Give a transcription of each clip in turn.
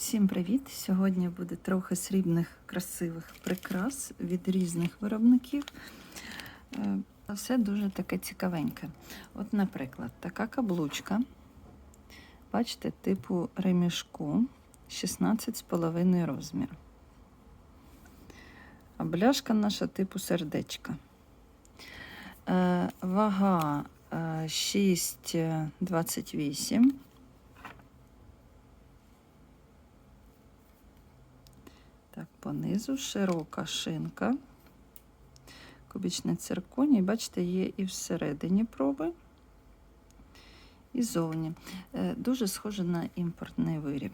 Всім привіт! Сьогодні буде трохи срібних красивих прикрас від різних виробників. Е, Все дуже таке цікавеньке. От, наприклад, така каблучка, бачите, типу ремішку 16,5 розмір. А бляшка наша типу сердечка. Е, Вага е, 6,28. Так, понизу широка шинка. Кубічний цирконій, бачите, є і всередині проби, і зовні. Е, Дуже схоже на імпортний виріб.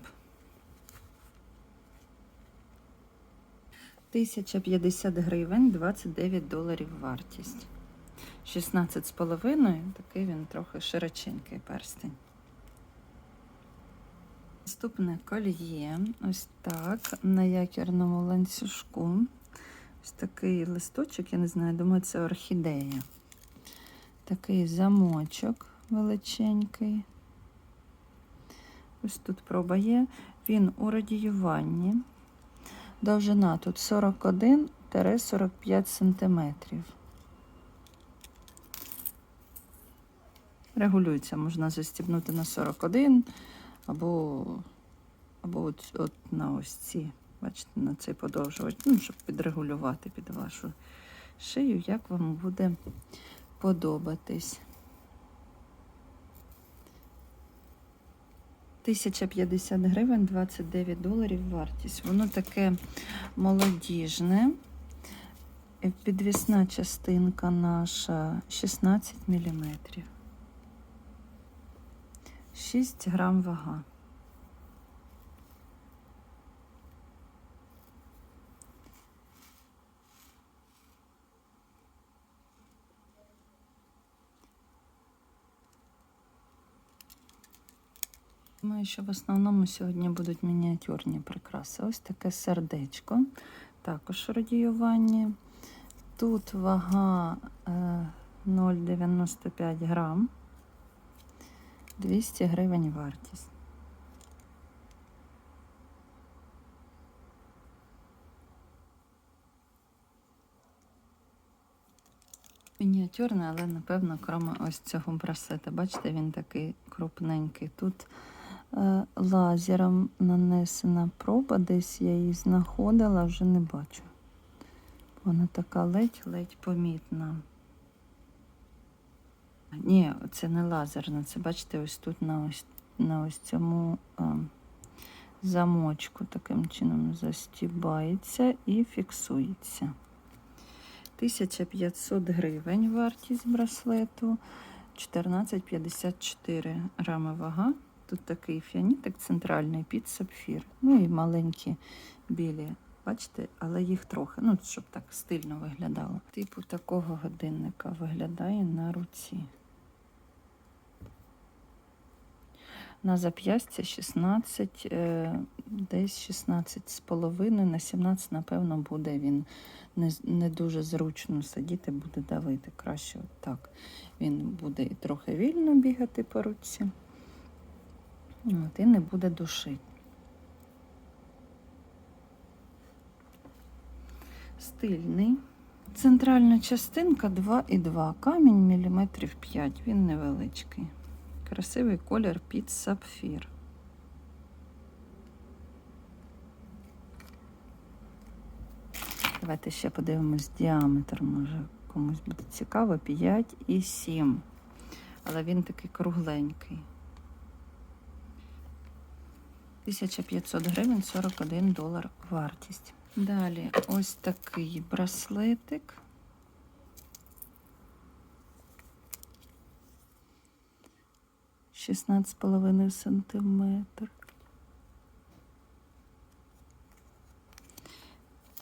1050 гривень, 29 доларів вартість. 16,5, такий він трохи широченький перстень. Наступне кольє, ось так, на якірному ланцюжку. Ось такий листочок, я не знаю, думаю, це орхідея. Такий замочок величенький. Ось тут проба є. Він у радіюванні. Довжина тут 41-45 см. Регулюється, можна застібнути на 41 або, або от, от на ось ці, бачите, на цей подовжувач, ну, щоб підрегулювати під вашу шию, як вам буде подобатись. 1050 гривень, 29 доларів вартість. Воно таке молодіжне. Підвісна частинка наша 16 міліметрів. 6 грам вага. Думаю, що в основному сьогодні будуть мініатюрні прикраси. Ось таке сердечко, також радіювання. Тут вага е, 0,95 грам. 200 гривень вартість. Мініатюрний, але напевно, крім ось цього браслета. Бачите, він такий крупненький. Тут е, лазером нанесена проба, десь я її знаходила, вже не бачу. Вона така ледь-ледь помітна. Ні, це не лазерна, це бачите, ось тут на ось, на ось цьому а, замочку таким чином застібається і фіксується. 1500 гривень вартість браслету, 14,54 грами вага. Тут такий фіанітик центральний під сапфір. Ну і маленькі білі, бачите, але їх трохи, ну, щоб так стильно виглядало. Типу такого годинника виглядає на руці. На зап'ястя 16, е, десь 16 з половиною, на 17, напевно, буде він не, не дуже зручно сидіти, буде давити. Краще так. Він буде і трохи вільно бігати по руці. От, і не буде душити. Стильний. Центральна частинка 2,2. Камінь міліметрів 5. Він невеличкий. Красивий колір під сапфір. Давайте ще подивимось діаметр, може комусь буде цікаво. 5 і 7. Але він такий кругленький. 1500 гривень 41 долар вартість. Далі ось такий браслетик. Шістнадцять з половиною сантиметр.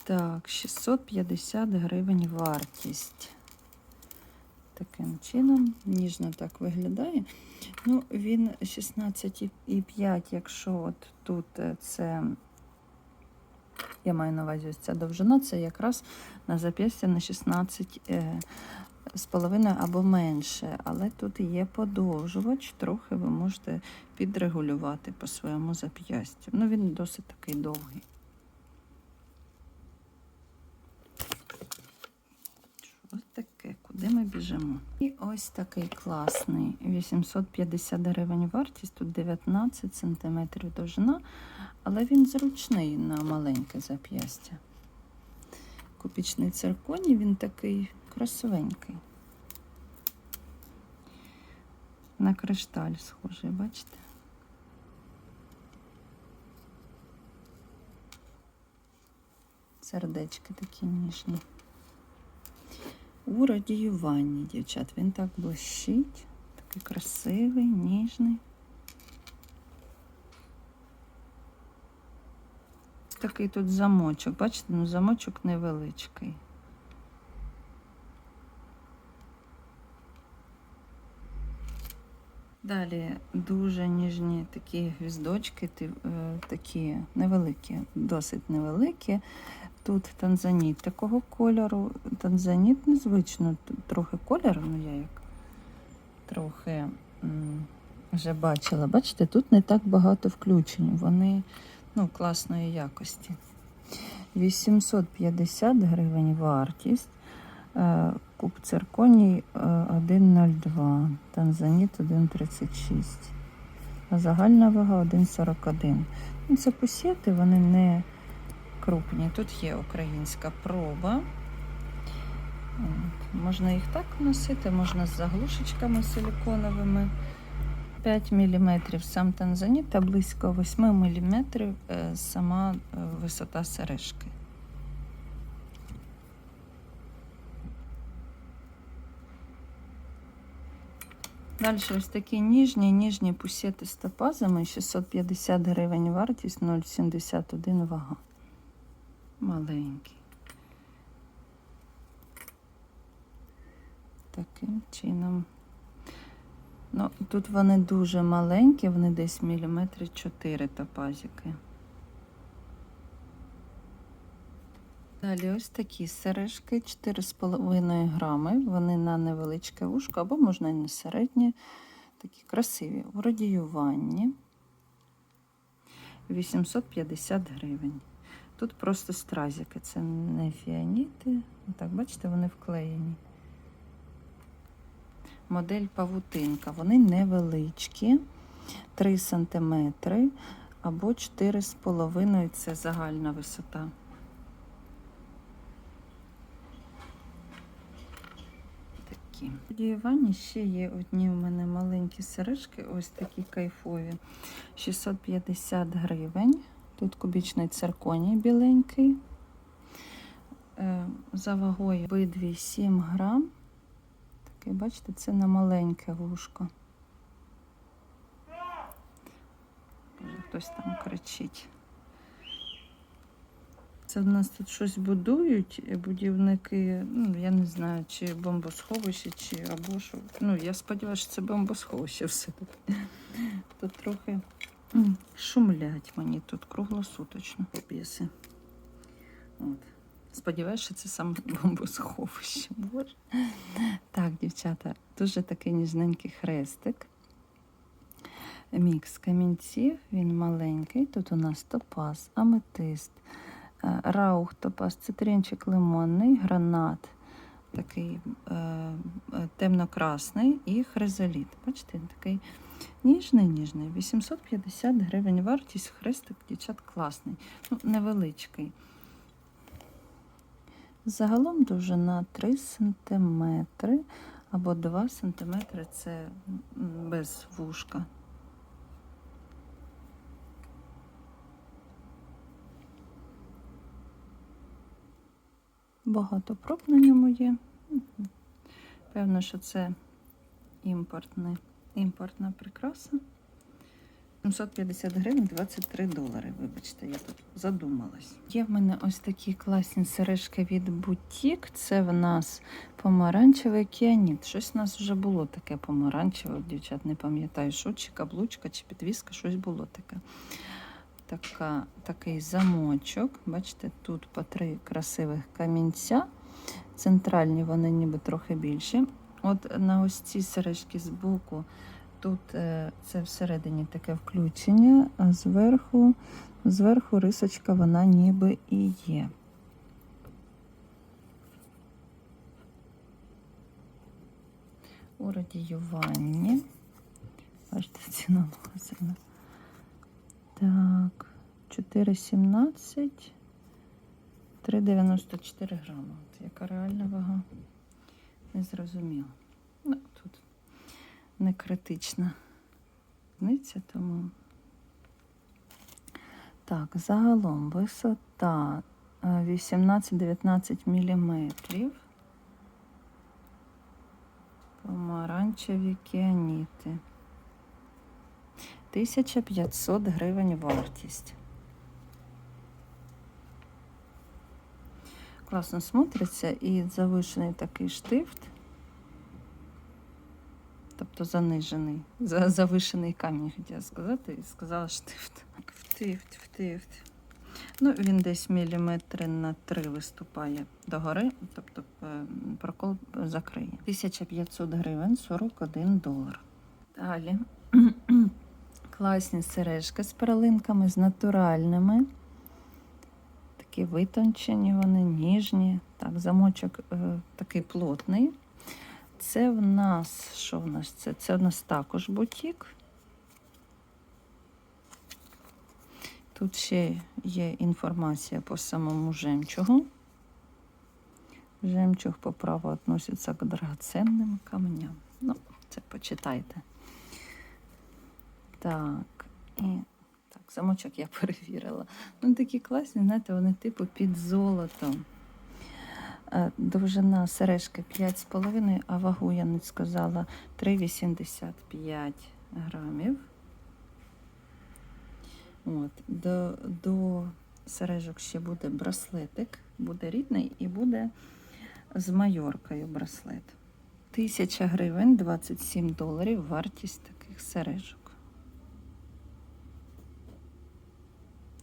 Так, 650 гривень вартість. Таким чином, ніжно так виглядає. Ну, він 16,5, якщо от тут е, це, я маю на увазі ось ця довжина, це якраз на зап'ястя на 16 е, з половиною або менше, але тут є подовжувач, трохи ви можете підрегулювати по своєму зап'ястю. Ну, він досить такий довгий. Що таке? Куди ми біжимо? І ось такий класний 850 гривень вартість, тут 19 см довжина, але він зручний на маленьке зап'ястя. Купічний цирконій, він такий красивенький. На кришталь схожий, бачите? Сердечки такі ніжні. У радіюванні, дівчат, він так блищить, такий красивий, ніжний. Такий тут замочок, бачите, ну замочок невеличкий. Далі дуже ніжні такі гвіздочки, е, такі невеликі, досить невеликі. Тут танзаніт такого кольору. Танзаніт незвично, трохи кольору, ну я як трохи вже бачила. Бачите, тут не так багато включень. Вони ну, класної якості. 850 гривень вартість. Е, Куб цирконій е, 1,02, танзаніт 1,36. А загальна вага 1,41. Ну, це пусети, вони не крупні. Тут є українська проба. Можна їх так носити, можна з заглушечками силіконовими. 5 мм сам танзаніт та близько 8 мм сама е, висота сережки. Далі ось такі ніжні, ніжні пусети з топазами, 650 гривень вартість, 0,71 вага. Маленькі. Таким чином. Ну, тут вони дуже маленькі, вони десь міліметри 4 топазики. Далі ось такі сережки 4,5 грами. Вони на невеличке вушко, або можна і на середнє. Такі красиві. У радіюванні 850 гривень. Тут просто стразики, це не фіаніти. Так, бачите, вони вклеєні. Модель павутинка. Вони невеличкі, 3 см або 4,5 це загальна висота. Такі. В ще є одні у мене маленькі сережки, ось такі кайфові. 650 гривень. Тут кубічний цирконій біленький. Е, За вагою обидві 7 грам. Такий, бачите, це на маленьке вушко. Хтось там кричить. Це в нас тут щось будують, будівники, ну, я не знаю, чи бомбосховище, чи або що. Ну, я сподіваюся, що це бомбосховище все-таки. Тут трохи шумлять мені тут круглосуточно біси. От. Що це саме бомбосховище. Боже. Так, дівчата, дуже такий ніжненький хрестик. Мікс камінців, він маленький. Тут у нас топаз, аметист, е, раух, топаз, цитринчик лимонний, гранат, такий е, е, темно-красний і хризоліт. Бачите, він такий ніжний, ніжний. 850 гривень вартість, хрестик, дівчат, класний, ну, невеличкий. Загалом довжина 3 см або 2 см це без вушка. Багато проб на ньому є. Певно, що це імпортне, імпортна прикраса. 750 гривень 23 долари. Вибачте, я тут задумалась. Є в мене ось такі класні сережки від бутік. Це в нас помаранчевий кіаніт. Щось у нас вже було таке помаранчеве, дівчат, не пам'ятаю, що, чи каблучка, чи підвіска, щось було таке. Така, такий замочок. Бачите, тут по три красивих камінця. Центральні вони ніби трохи більші. От на ось ці сережки боку, тут е, це всередині таке включення, а зверху, зверху рисочка вона ніби і є. У радіюванні. Бачите, ціна магазину. Так, 4,17, 3,94 грама. От яка реальна вага? Не зрозуміло. Ну, тут не критична різниця, тому. Так, загалом висота е, 18-19 мм. Помаранчеві кіаніти. 1500 гривень вартість. Класно смотриться і завишений такий штифт. Тобто занижений, за- завишений камінь, хотіла сказати, і сказала штифт. Втифт, втифт. Ну, він десь міліметри на три виступає догори, тобто е, прокол закриє. 1500 гривень 41 долар. Далі. Класні сережки з перлинками, з натуральними. Такі витончені вони, ніжні. Так, замочок е, такий плотний. Це в нас, що в нас це? Це в нас також бутік. Тут ще є інформація по самому жемчугу. Жемчуг по праву относиться к драгоценним камням. Ну, це почитайте. Так, і замочок я перевірила. Ну, такі класні, знаєте, вони типу під золотом. Е, Довжина сережки 5,5, а вагу я не сказала 3,85 грамів. От, до, до сережок ще буде браслетик, буде рідний і буде з майоркою браслет. Тисяча гривень, 27 доларів вартість таких сережок.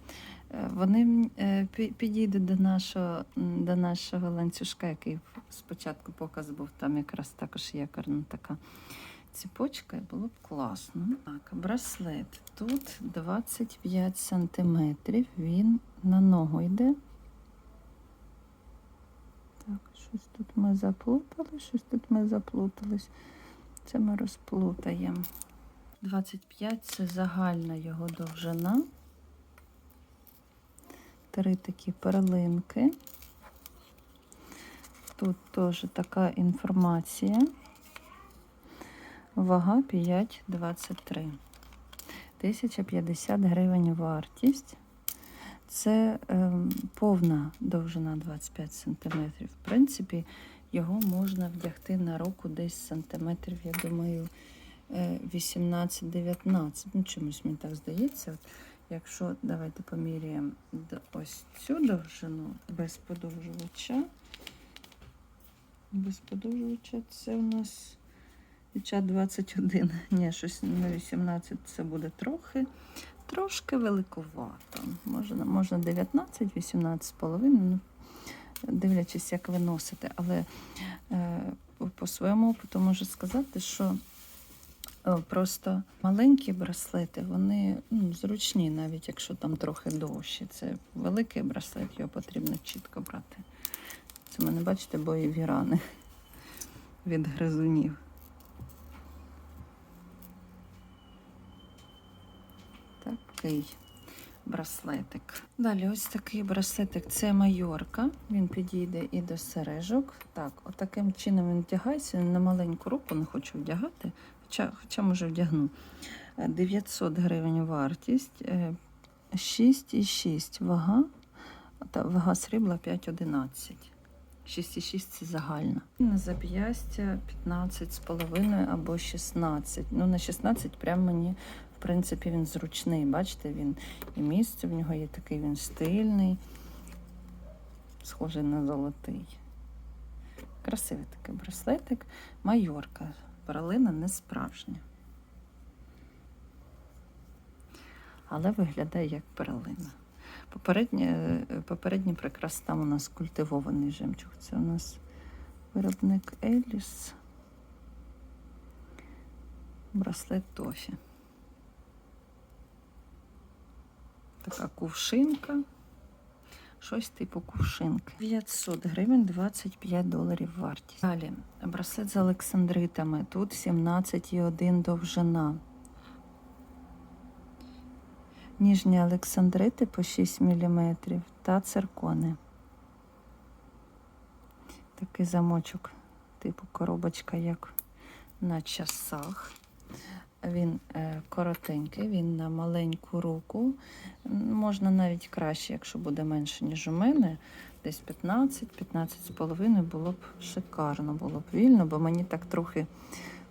Е, Вони м, е, підійдуть до нашого, до нашого ланцюжка, який спочатку показ був, там якраз також якорна така ціпочка, і було б класно. Так, браслет. Тут 25 сантиметрів, він на ногу йде. Так, щось тут ми заплутали, щось тут ми заплутались. Це ми розплутаємо. 25 це загальна його довжина. Три такі перлинки. Тут теж така інформація. Вага 5,23. 1050 гривень вартість. Це ем, повна довжина 25 см. В принципі, його можна вдягти на руку десь сантиметрів, я думаю, е, 18-19. Ну, чомусь мені так здається. Якщо давайте поміряємо ось цю довжину без подовжувача. Без подовжувача це у нас дівчат 21. Ні, щось на 18 це буде трохи. Трошки великовато. Можна, можна 19, 18 половиною, ну, дивлячись, як ви носите. Але е, по своєму опиту можу сказати, що е, просто маленькі браслети, вони ну, зручні, навіть якщо там трохи довші. Це великий браслет, його потрібно чітко брати. Це мене, бачите, бойові рани від гризунів. Такий браслетик. Далі ось такий браслетик це майорка. Він підійде і до сережок. Так, отаким чином він вдягається. На маленьку руку не хочу вдягати, хоча, хоча може вдягну. Е, 900 гривень вартість, е, 6,6 вага, та вага срібла 5,11. 6,6 це загальна. На зап'ястя 15,5 або 16. Ну, на 16 прям мені, в принципі, він зручний. Бачите, він і місце в нього є такий, він стильний, схожий на золотий. Красивий такий браслетик. Майорка. Перлина не справжня. Але виглядає як перлина. Попередній прикрас там у нас культивований жемчуг. Це у нас Виробник Еліс. Браслет Тофі. Така кувшинка. Щось типу кувшинки. 500 гривень, 25 доларів вартість. Далі браслет з олександритами. Тут 17,1 довжина. Ніжні олександрити по 6 мм та циркони. Такий замочок, типу коробочка, як на часах. Він е, коротенький, він на маленьку руку. Можна навіть краще, якщо буде менше, ніж у мене. Десь 15, 15 з половиною було б шикарно, було б вільно, бо мені так трохи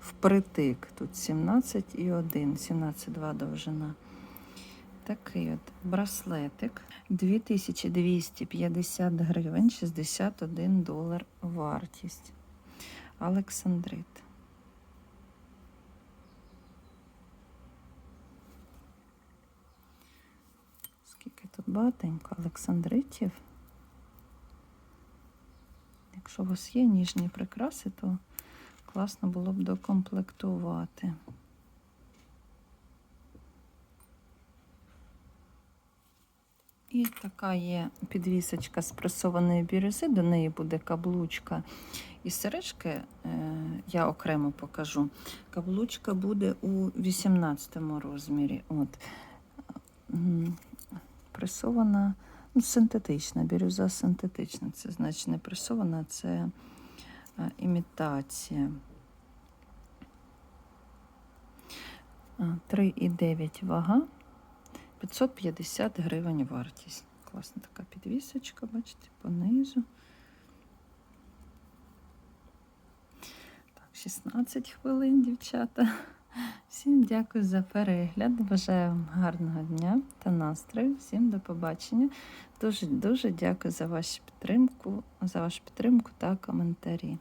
впритик. Тут 17 і 1, 17,2 довжина. Такий от браслетик. 2250 гривень, 61 долар вартість. Олександрит. Тут багатенько Олександритів. Якщо у вас є ніжні прикраси, то класно було б докомплектувати. І така є підвісочка з пресованої бірюзи, до неї буде каблучка. І сережки е, я окремо покажу. Каблучка буде у 18 розмірі. От. Пресована, ну, синтетична, бірюза синтетична. Це значить не пресована, це імітація. 3,9 вага. 550 гривень вартість. Класна така підвісочка, бачите, понизу. Так, 16 хвилин, дівчата. Всім дякую за перегляд. Бажаю вам гарного дня та настрою. Всім до побачення. Дуже дуже дякую за вашу підтримку, за вашу підтримку та коментарі.